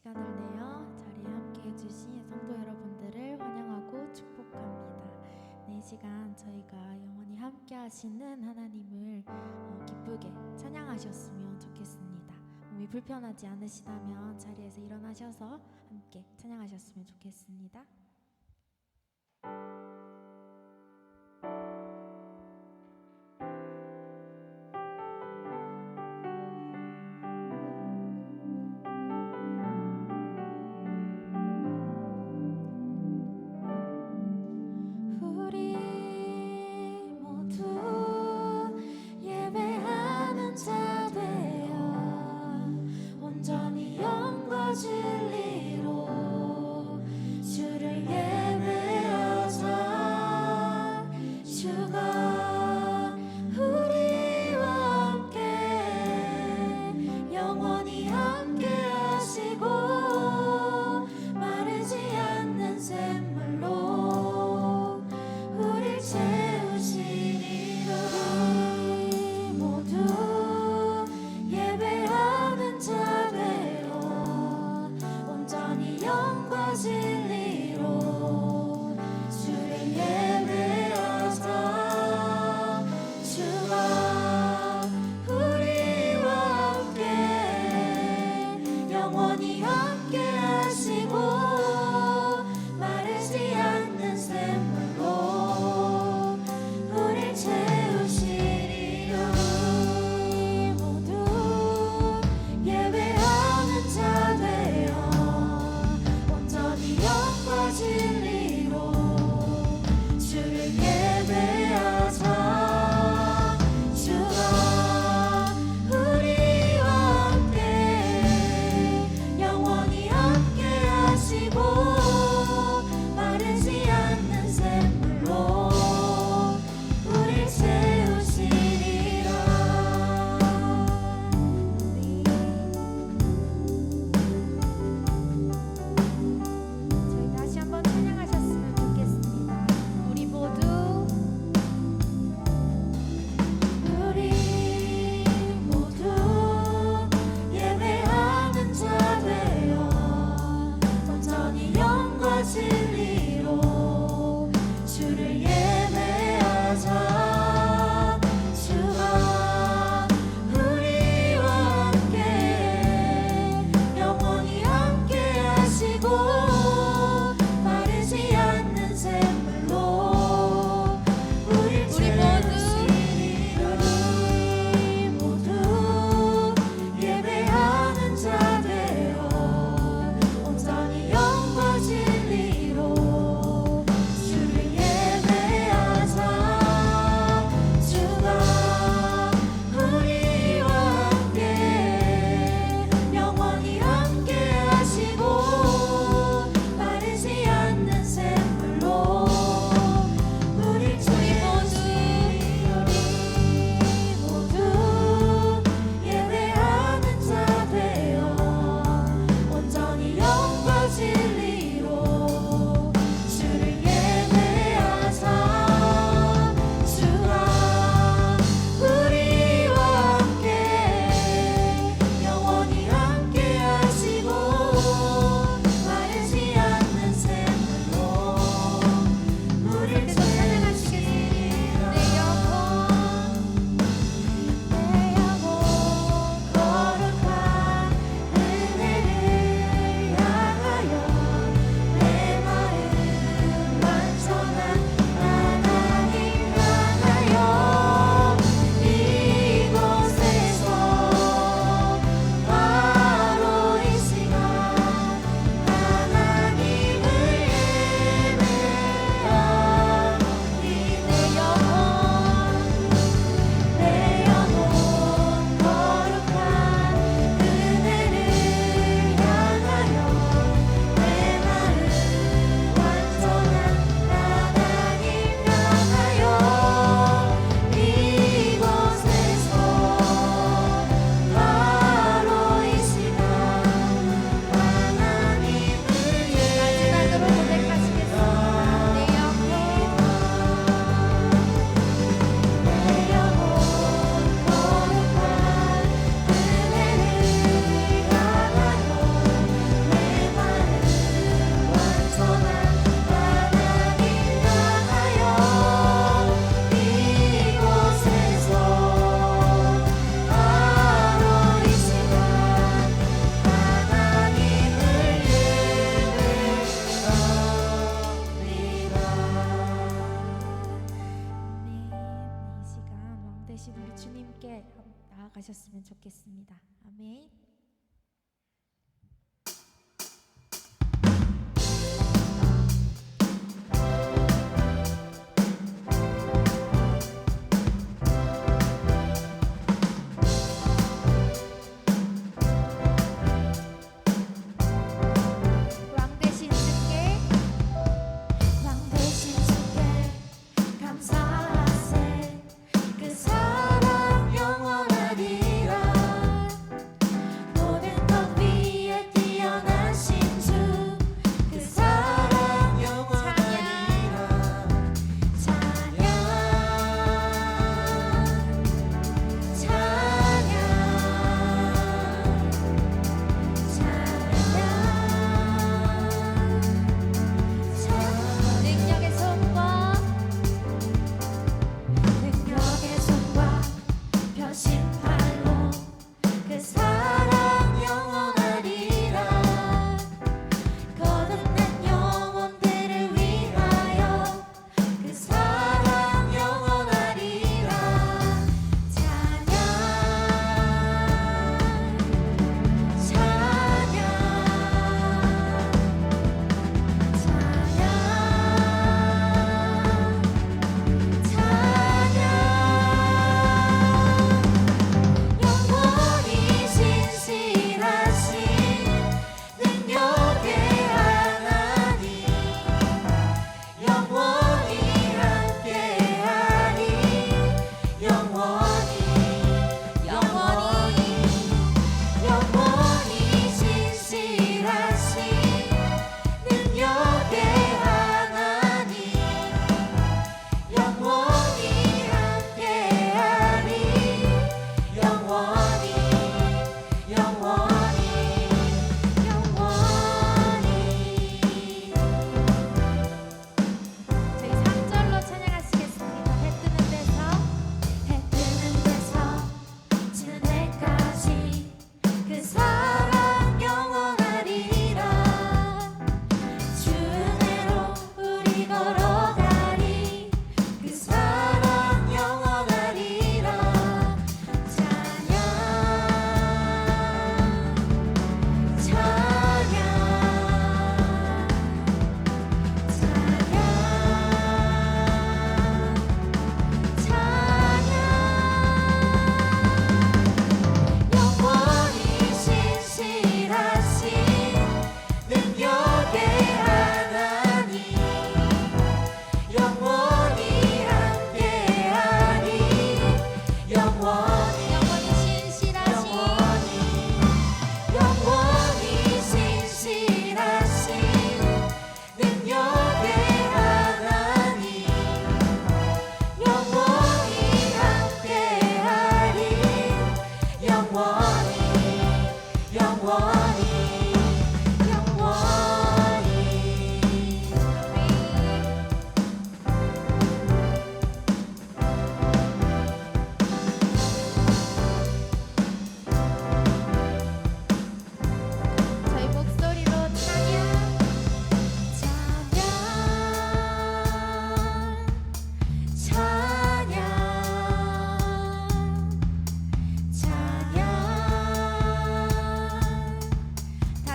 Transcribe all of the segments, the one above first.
시간을 내어 자리에 함께 해 주신 성도 여러분들을 환영하고 축복합니다. 네, 이 시간 저희가 영원히 함께 하시는 하나님을 어, 기쁘게 찬양하셨으면 좋겠습니다. 몸이 불편하지 않으시다면 자리에서 일어나셔서 함께 찬양하셨으면 좋겠습니다. 주를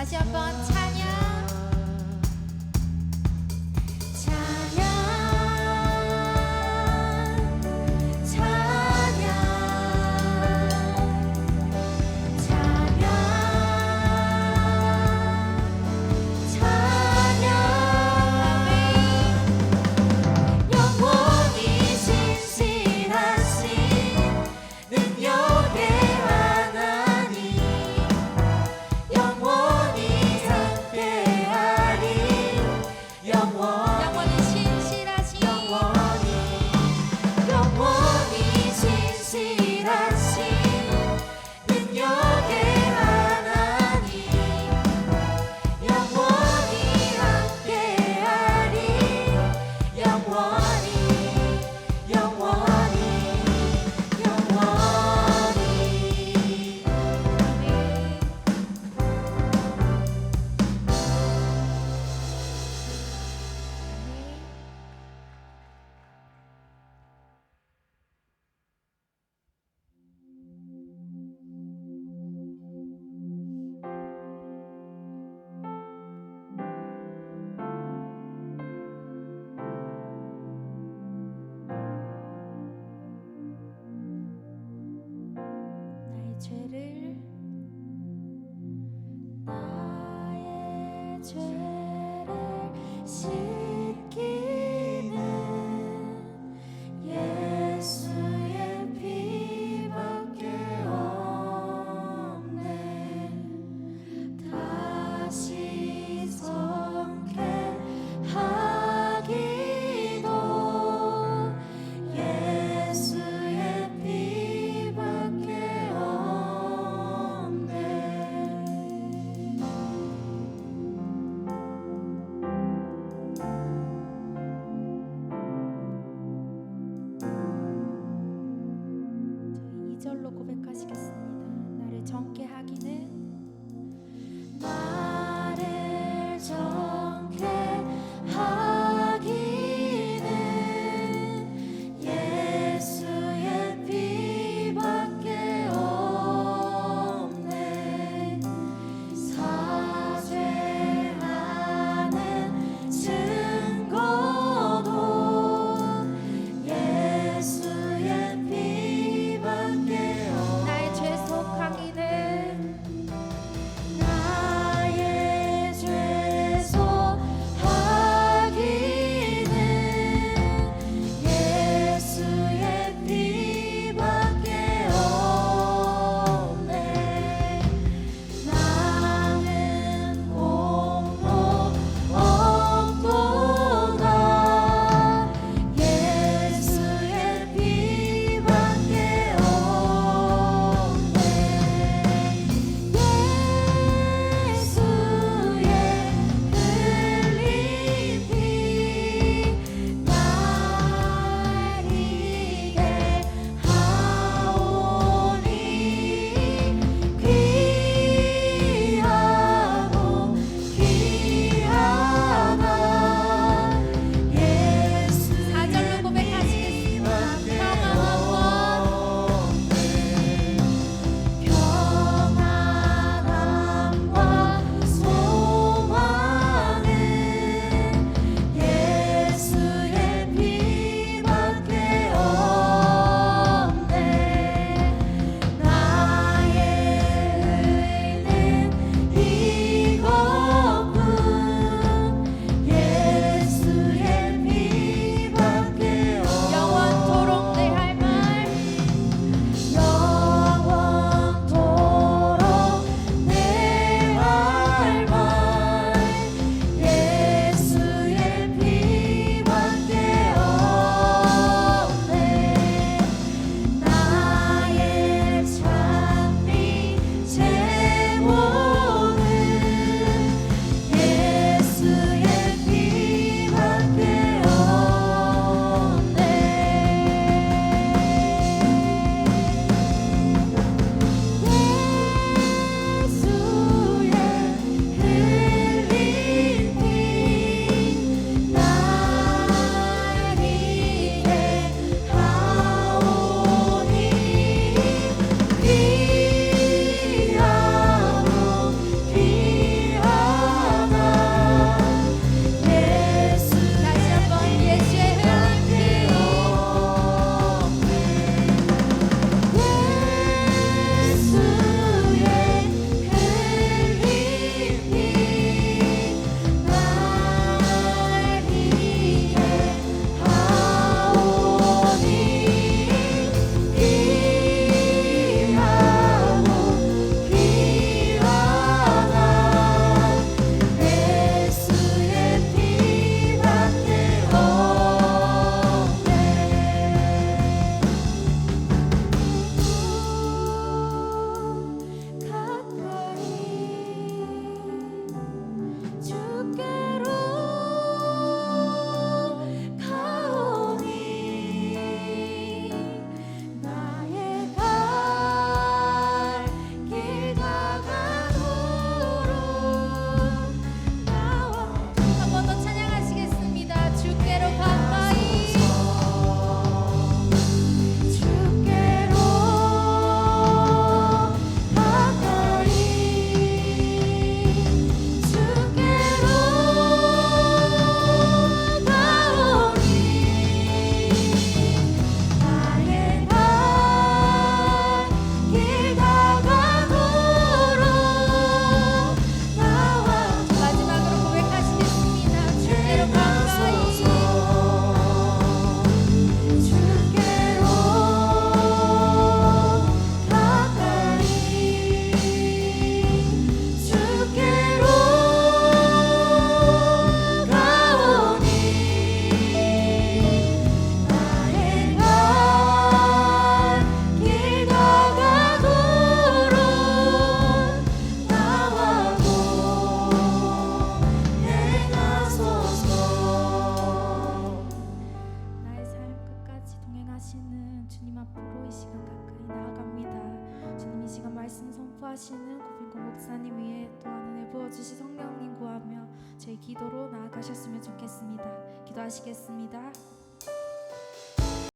다시 한